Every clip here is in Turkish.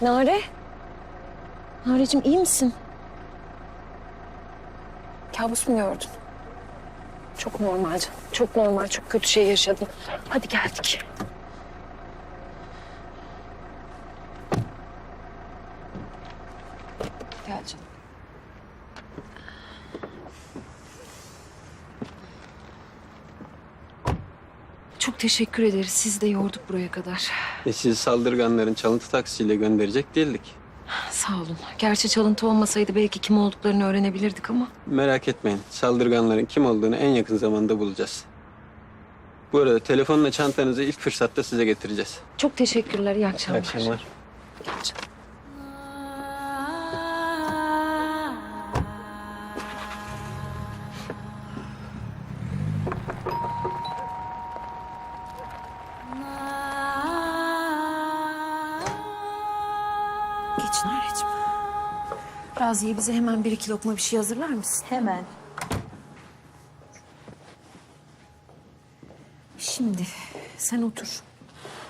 Nare? Nareciğim iyi misin? Kabus mu gördün? Çok normal canım. Çok normal. Çok kötü şey yaşadın. Hadi geldik. Gel canım. Çok teşekkür ederiz. Siz de yorduk buraya kadar. E sizi saldırganların çalıntı taksiyle gönderecek değildik. Sağ olun. Gerçi çalıntı olmasaydı belki kim olduklarını öğrenebilirdik ama. Merak etmeyin. Saldırganların kim olduğunu en yakın zamanda bulacağız. Bu arada telefonla çantanızı ilk fırsatta size getireceğiz. Çok teşekkürler. İyi İyi akşamlar. akşamlar. Raziye bize hemen bir iki lokma bir şey hazırlar mısın? Hemen. Şimdi sen otur.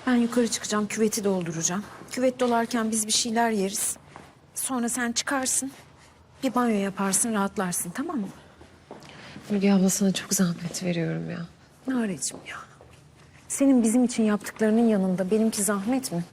Ben yukarı çıkacağım, küveti dolduracağım. Küvet dolarken biz bir şeyler yeriz. Sonra sen çıkarsın, bir banyo yaparsın, rahatlarsın tamam mı? Müge abla sana çok zahmet veriyorum ya. Nareciğim ya. Senin bizim için yaptıklarının yanında benimki zahmet mi?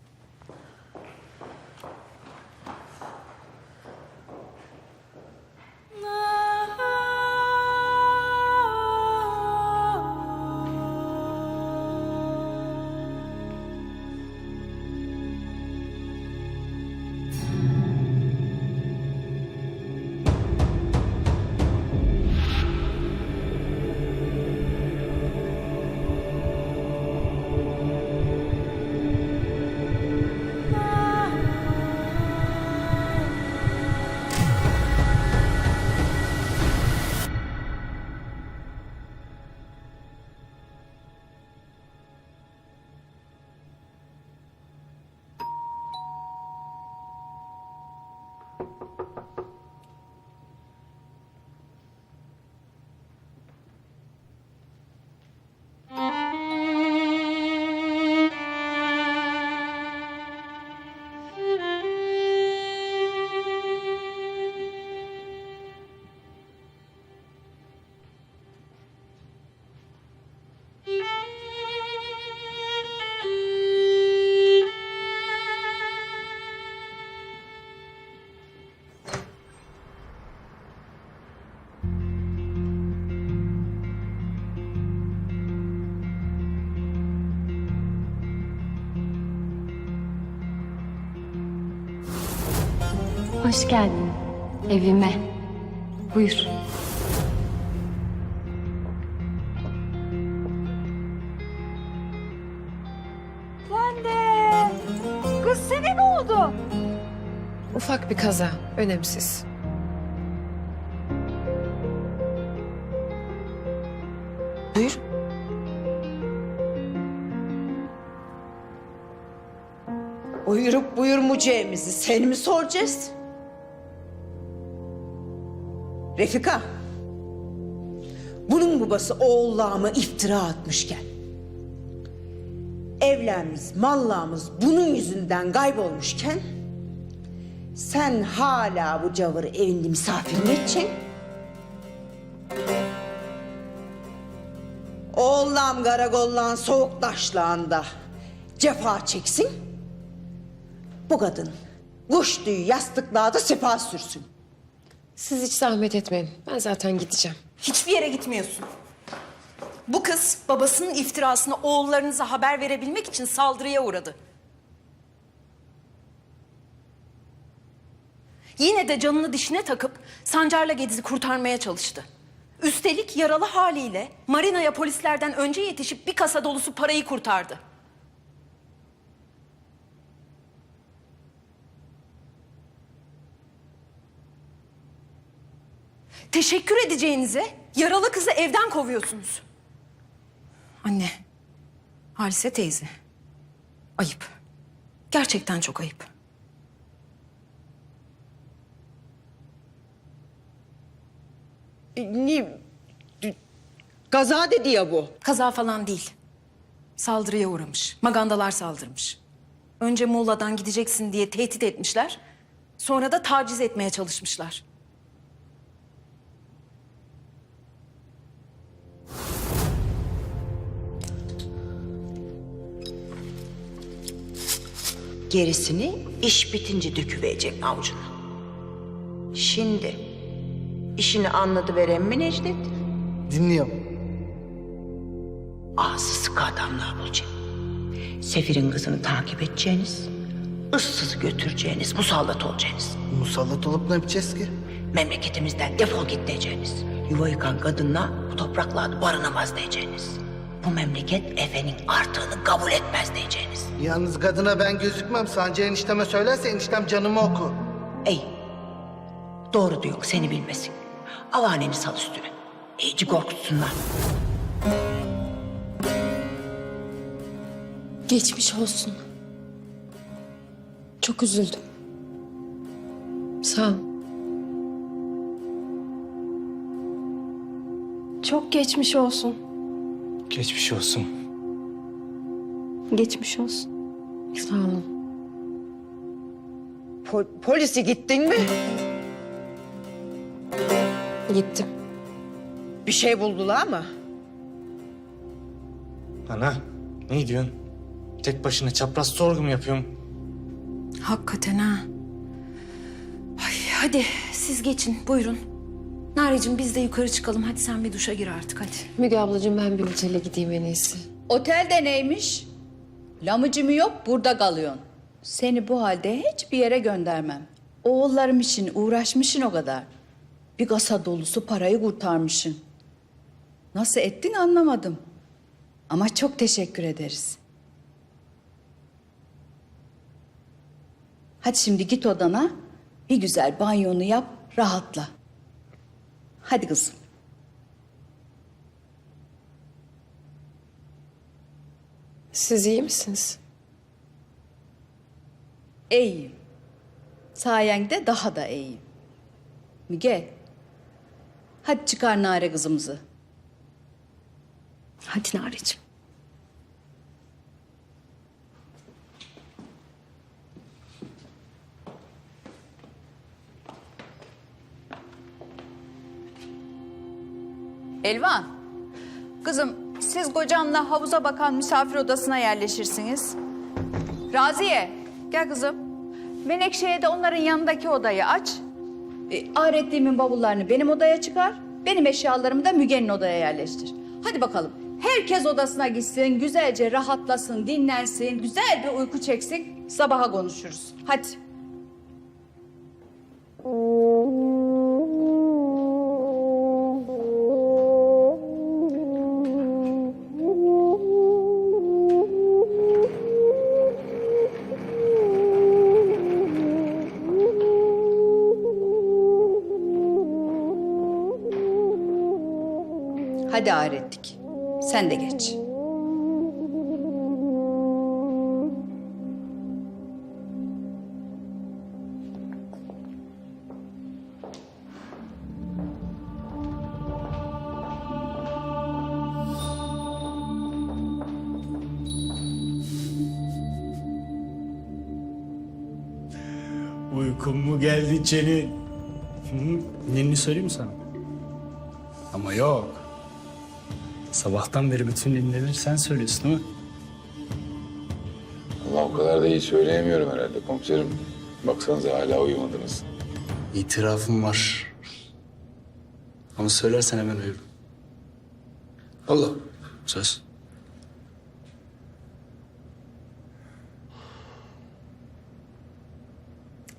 Hoş geldin evime. Buyur. Kız sene ne oldu? Ufak bir kaza, önemsiz. Buyur. Buyurup buyurmayacağımızı sen mi soracağız? Refika. Bunun babası oğullarıma iftira atmışken. Evlerimiz, mallarımız bunun yüzünden kaybolmuşken... ...sen hala bu cavırı evinde misafir mi edeceksin? Oğullam karakollan soğuk taşlağında cefa çeksin. Bu kadın kuş tüyü yastıklarda sefa sürsün. Siz hiç zahmet etmeyin. Ben zaten gideceğim. Hiçbir yere gitmiyorsun. Bu kız babasının iftirasını oğullarınıza haber verebilmek için saldırıya uğradı. Yine de canını dişine takıp Sancar'la Gediz'i kurtarmaya çalıştı. Üstelik yaralı haliyle marinaya polislerden önce yetişip bir kasa dolusu parayı kurtardı. Teşekkür edeceğinize yaralı kızı evden kovuyorsunuz. Anne, Halise teyze. Ayıp. Gerçekten çok ayıp. Ni, kaza dedi ya bu. Kaza falan değil. Saldırıya uğramış. Magandalar saldırmış. Önce Muğla'dan gideceksin diye tehdit etmişler. Sonra da taciz etmeye çalışmışlar. Gerisini iş bitince döküverecek avucuna. Şimdi işini anladı veren mi Necdet? Dinliyorum. Ağzı sıkı adamlar bulacak. Sefir'in kızını takip edeceğiniz, ıssız götüreceğiniz, musallat olacaksınız. Musallat olup ne yapacağız ki? Memleketimizden defol git diyeceğiniz. Yuva yıkan kadınla bu topraklarda barınamaz diyeceğiniz. Bu memleket efenin artığını kabul etmez diyeceğiniz. Yalnız kadına ben gözükmem. Sancı enişteme söylerse eniştem canımı oku. Ey, doğru diyor seni bilmesin. Avaneni sal üstüne. İyice korkutsunlar. Geçmiş olsun. Çok üzüldüm. Sağ ol. Çok geçmiş olsun. Geçmiş olsun. Geçmiş olsun. Sağ olun. polisi gittin mi? Gittim. Bir şey buldular mı? Ana ne diyorsun? Tek başına çapraz sorgu mu yapıyorsun? Hakikaten ha. Ay, hadi siz geçin buyurun. Nareciğim biz de yukarı çıkalım. Hadi sen bir duşa gir artık hadi. Müge ablacığım ben bir otele gideyim en iyisi. Otelde neymiş? Lamıcımı yok burada kalıyorsun. Seni bu halde hiçbir yere göndermem. Oğullarım için uğraşmışsın o kadar. Bir kasa dolusu parayı kurtarmışsın. Nasıl ettin anlamadım. Ama çok teşekkür ederiz. Hadi şimdi git odana, bir güzel banyonu yap, rahatla. Hadi kızım. Siz iyi misiniz? İyiyim. Sayende daha da iyiyim. Müge, hadi çıkar Nare kızımızı. Hadi Nareciğim. Elvan, kızım siz kocanla havuza bakan misafir odasına yerleşirsiniz. Raziye, gel kızım. Menekşe'ye de onların yanındaki odayı aç. E, Ahretliğimin bavullarını benim odaya çıkar. Benim eşyalarımı da Müge'nin odaya yerleştir. Hadi bakalım. Herkes odasına gitsin, güzelce rahatlasın, dinlensin, güzel bir uyku çeksin. Sabaha konuşuruz. Hadi. Hadi Ahretlik. Sen de geç. Uykun mu geldi Çeni? Hı? Nenini söyleyeyim mi sana? Ama yok. Sabahtan beri bütün ninnileri sen söylüyorsun değil mi? Ama o kadar da iyi söyleyemiyorum herhalde komiserim. Baksanıza hala uyumadınız. İtirafım var. Ama söylersen hemen uyurum. Allah. Söz.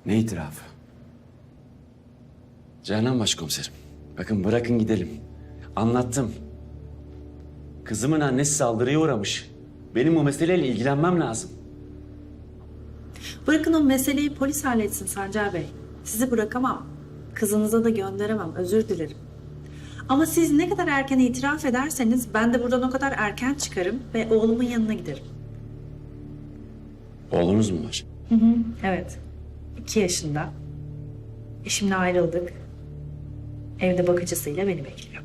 Ne itirafı? Canan başkomiserim. Bakın bırakın gidelim. Anlattım. Kızımın annesi saldırıya uğramış. Benim bu meseleyle ilgilenmem lazım. Bırakın o meseleyi polis halletsin Sancar Bey. Sizi bırakamam. Kızınıza da gönderemem. Özür dilerim. Ama siz ne kadar erken itiraf ederseniz ben de buradan o kadar erken çıkarım ve oğlumun yanına giderim. Oğlunuz mu var? Evet. iki yaşında. Eşimle ayrıldık. Evde bakıcısıyla beni bekliyor.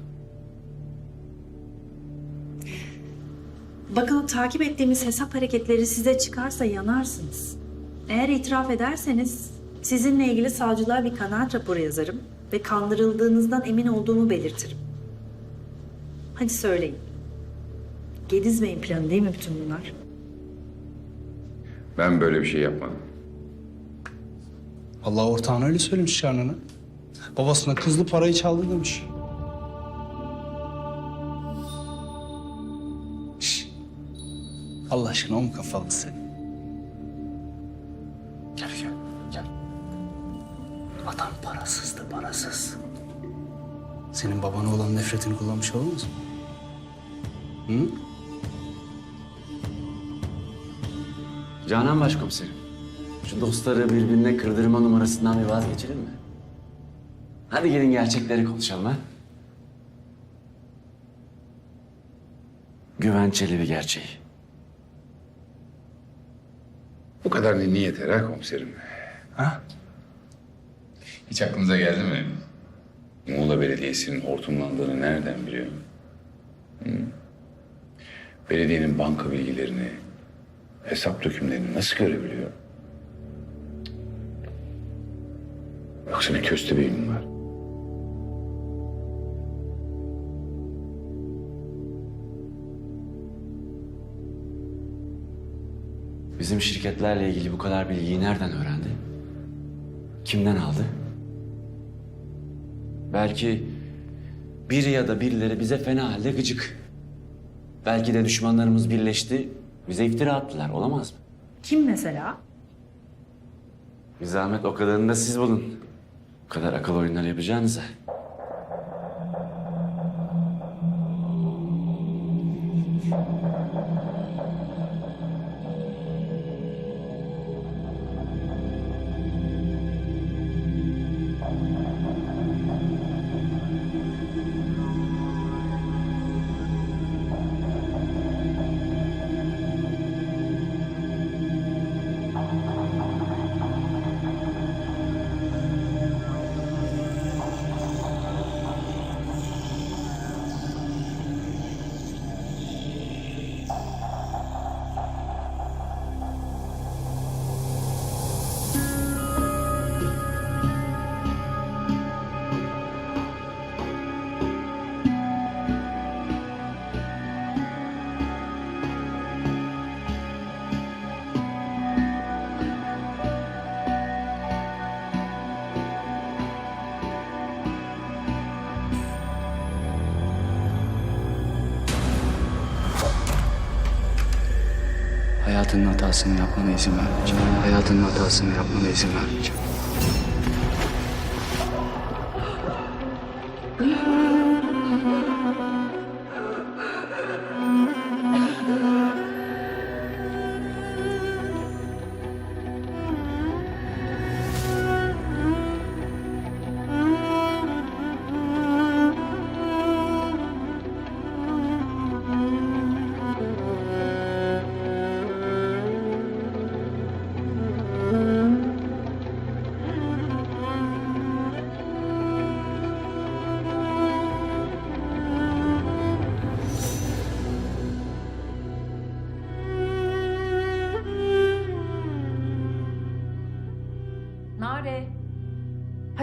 Bakın takip ettiğimiz hesap hareketleri size çıkarsa yanarsınız. Eğer itiraf ederseniz sizinle ilgili savcılığa bir kanaat raporu yazarım ve kandırıldığınızdan emin olduğumu belirtirim. Hadi söyleyin. Gediz Bey'in planı değil mi bütün bunlar? Ben böyle bir şey yapmadım. Allah ortağın öyle söylemiş Canan'a. Babasına kızlı parayı çaldı demiş. Allah aşkına o mu kafalı sen? Gel gel gel. Adam parasızdı parasız. Senin babana olan nefretini kullanmış olamaz mı? Hı? Canan Başkomiserim. Şu dostları birbirine kırdırma numarasından bir vazgeçelim mi? Hadi gelin gerçekleri konuşalım ha. Güven Çelebi gerçeği. Bu kadar ninni yeter ha komiserim. Ha? Hiç aklınıza geldi mi? Muğla Belediyesi'nin hortumlandığını nereden biliyor? Hı? Belediyenin banka bilgilerini, hesap dökümlerini nasıl görebiliyor? Yoksa bir köstebeği mi var? Bizim şirketlerle ilgili bu kadar bilgiyi nereden öğrendi? Kimden aldı? Belki biri ya da birileri bize fena halde gıcık. Belki de düşmanlarımız birleşti, bize iftira attılar. Olamaz mı? Kim mesela? Bir zahmet o kadarını da siz bulun. Bu kadar akıl oyunları yapacağınıza. Hayatının hatasını yapmana izin vermeyeceğim. Hayatının hatasını yapmana izin vermeyeceğim.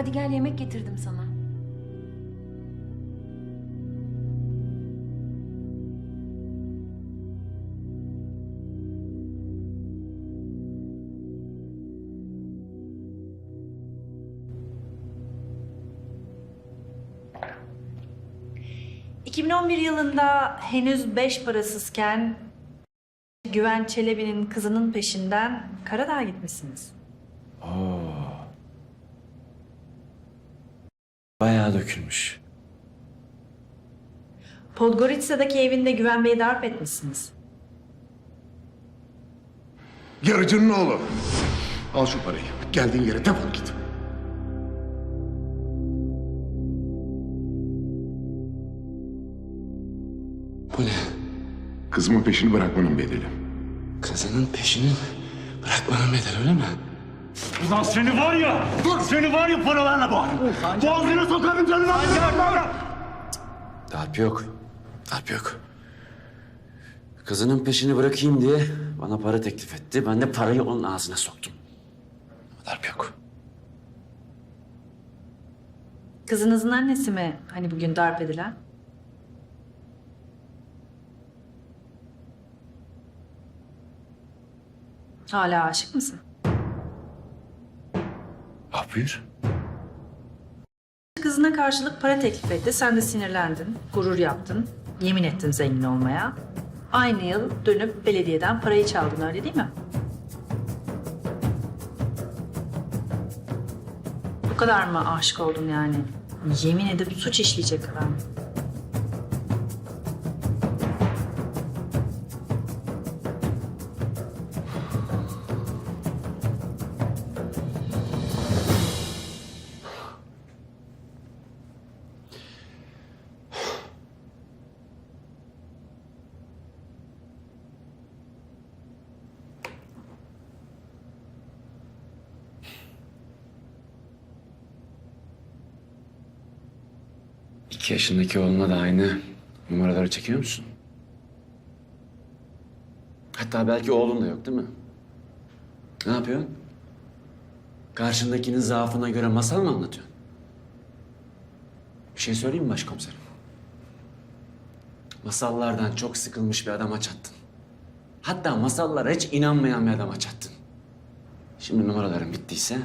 Hadi gel yemek getirdim sana. ...2011 yılında henüz beş parasızken... ...Güven Çelebi'nin kızının peşinden Karadağ'a gitmişsiniz. Bayağı dökülmüş. Podgoritsa'daki evinde Güven Bey'i darp etmişsiniz. Yarıcının oğlu. Al şu parayı. Geldiğin yere defol git. Bu ne? Kızımın peşini bırakmanın bedeli. Kızının peşini bırakmanın bedeli öyle mi? Ulan seni var ya! Dur! Seni var ya paralarla boğarım. Boğazına sokarım canını. Darp yok. Darp yok. Kızının peşini bırakayım diye bana para teklif etti. Ben de parayı onun ağzına soktum. Ama darp yok. Kızınızın annesi mi hani bugün darp edilen? Hala aşık mısın? Buyur. Kızına karşılık para teklif etti. Sen de sinirlendin, gurur yaptın, yemin ettin zengin olmaya. Aynı yıl dönüp belediyeden parayı çaldın öyle değil mi? Bu kadar mı aşık oldun yani? Yemin edip suç işleyecek kadar mı? İki yaşındaki oğluna da aynı numaraları çekiyor musun? Hatta belki oğlun da yok değil mi? Ne yapıyorsun? Karşındakinin zaafına göre masal mı anlatıyorsun? Bir şey söyleyeyim mi başkomiserim? Masallardan çok sıkılmış bir adama çattın. Hatta masallara hiç inanmayan bir adama çattın. Şimdi numaraların bittiyse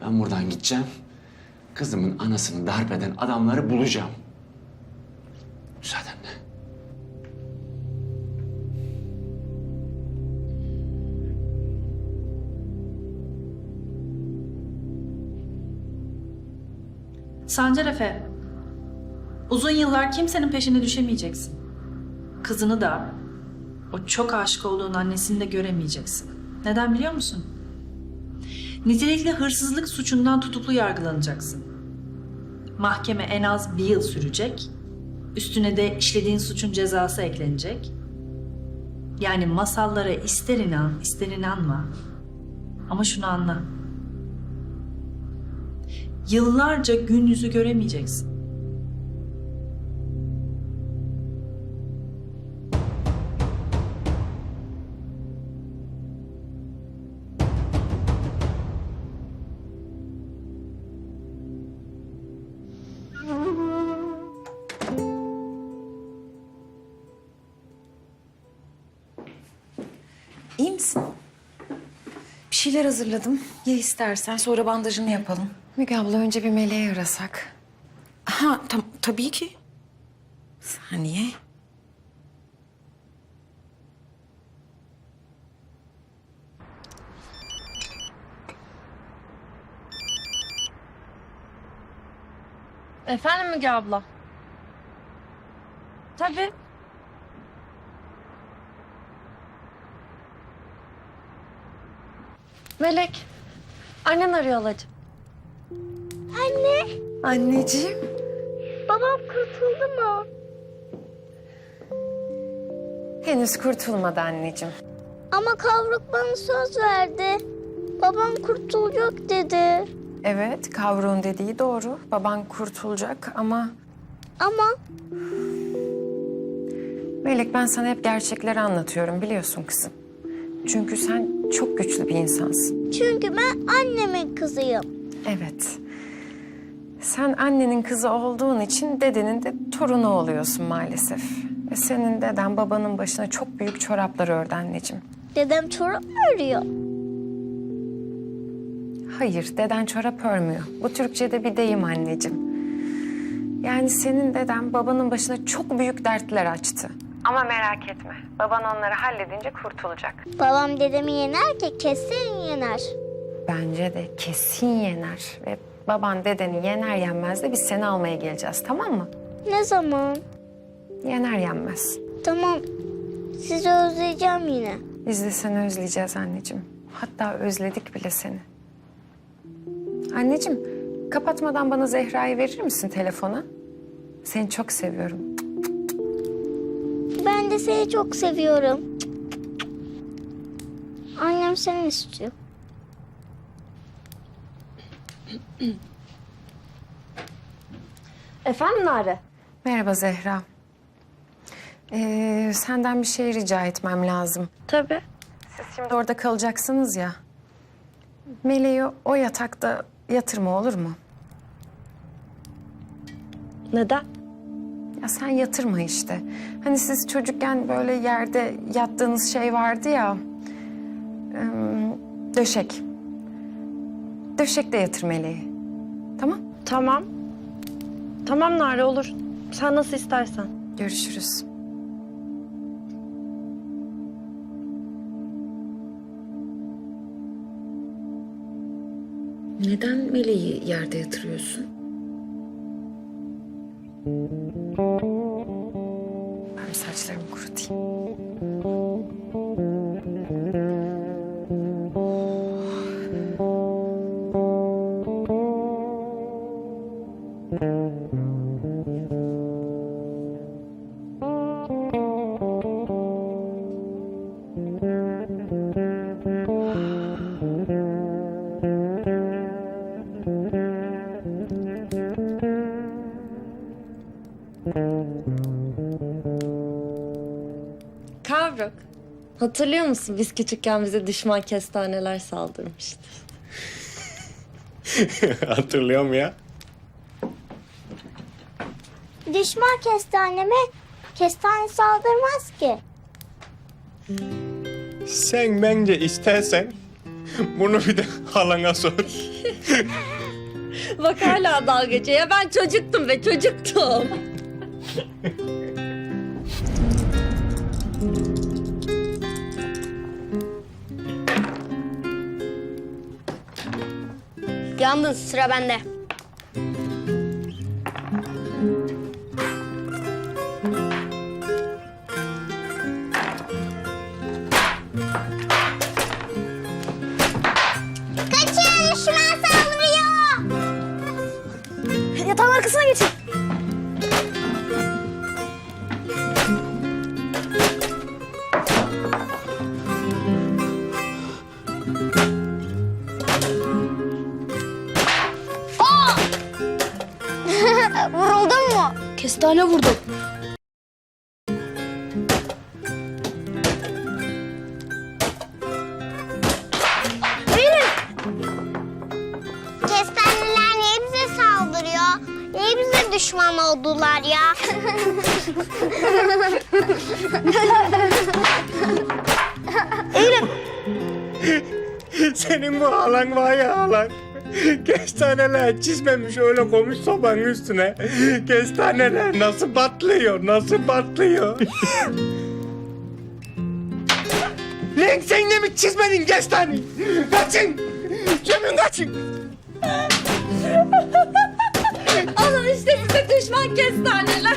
ben buradan gideceğim. Kızımın anasını darp eden adamları bulacağım. Müsaadenle. Sancar Efe, uzun yıllar kimsenin peşine düşemeyeceksin. Kızını da, o çok aşık olduğun annesini de göremeyeceksin. Neden biliyor musun? Nitelikli hırsızlık suçundan tutuklu yargılanacaksın. Mahkeme en az bir yıl sürecek. Üstüne de işlediğin suçun cezası eklenecek. Yani masallara ister inan, ister inanma. Ama şunu anla. Yıllarca gün yüzü göremeyeceksin. Şeyler hazırladım. Ye istersen sonra bandajını yapalım. Müge abla önce bir meleği arasak. Ha tam, tabii ki. Saniye. Efendim Müge abla? Tabii. Melek. Annen arıyor halacığım. Anneciğim. Babam kurtuldu mu? Henüz kurtulmadı anneciğim. Ama kavruk bana söz verdi. Babam kurtulacak dedi. Evet, Kavruğun dediği doğru. Baban kurtulacak ama... Ama Melek ben sana hep gerçekleri anlatıyorum biliyorsun kızım. Çünkü sen çok güçlü bir insansın. çünkü ben annemin kızıyım. Evet. Sen annenin kızı olduğun için dedenin de torunu oluyorsun maalesef. Ve senin deden babanın başına çok büyük çoraplar ördü anneciğim. Dedem çorap mı örüyor? Hayır, deden çorap örmüyor. Bu Türkçe'de bir deyim anneciğim. Yani senin deden babanın başına çok büyük dertler açtı. Ama merak etme, baban onları halledince kurtulacak. Babam dedemi yener ki kesin yener. Bence de kesin yener. Ve baban dedeni yener yenmez de biz seni almaya geleceğiz, tamam mı? Ne zaman? Yener yenmez. Tamam. Sizi özleyeceğim yine. Biz de seni özleyeceğiz anneciğim. Hatta özledik bile seni. Anneciğim, kapatmadan bana Zehra'yı verir misin telefona? Seni çok seviyorum. Ben de seni çok seviyorum. Annem seni istiyor. Efendim Nare? Merhaba Zehra. Ee, senden bir şey rica etmem lazım. Tabii. Siz şimdi orada kalacaksınız ya. Meleği o yatakta yatırma olur mu? Neden? Ya sen yatırma işte. Hani siz çocukken böyle yerde yattığınız şey vardı ya. ım, döşek. Döşekte yatır meleği. Tamam? Tamam. Tamam Nare olur. Sen nasıl istersen. Görüşürüz. Neden meleği yerde yatırıyorsun? Ben Kavruk. Hatırlıyor musun biz küçükken bize düşman kestaneler saldırmıştı. Hatırlıyorum ya. Düşman kestaneme kestane saldırmaz ki. Sen bence istersen bunu bir de halana sor. Bak hala dalga geçiyor. Ya ben çocuktum ve çocuktum. Yandın sıra bende. Niye bize düşman oldular ya? Senin bu halan var ya halan. Kestaneler çizmemiş öyle koymuş sobanın üstüne. Kestaneler nasıl patlıyor, nasıl patlıyor. Lan sen de mi çizmedin kestaneyi? Kaçın! Gömün kaçın! Size düşman kestaneler.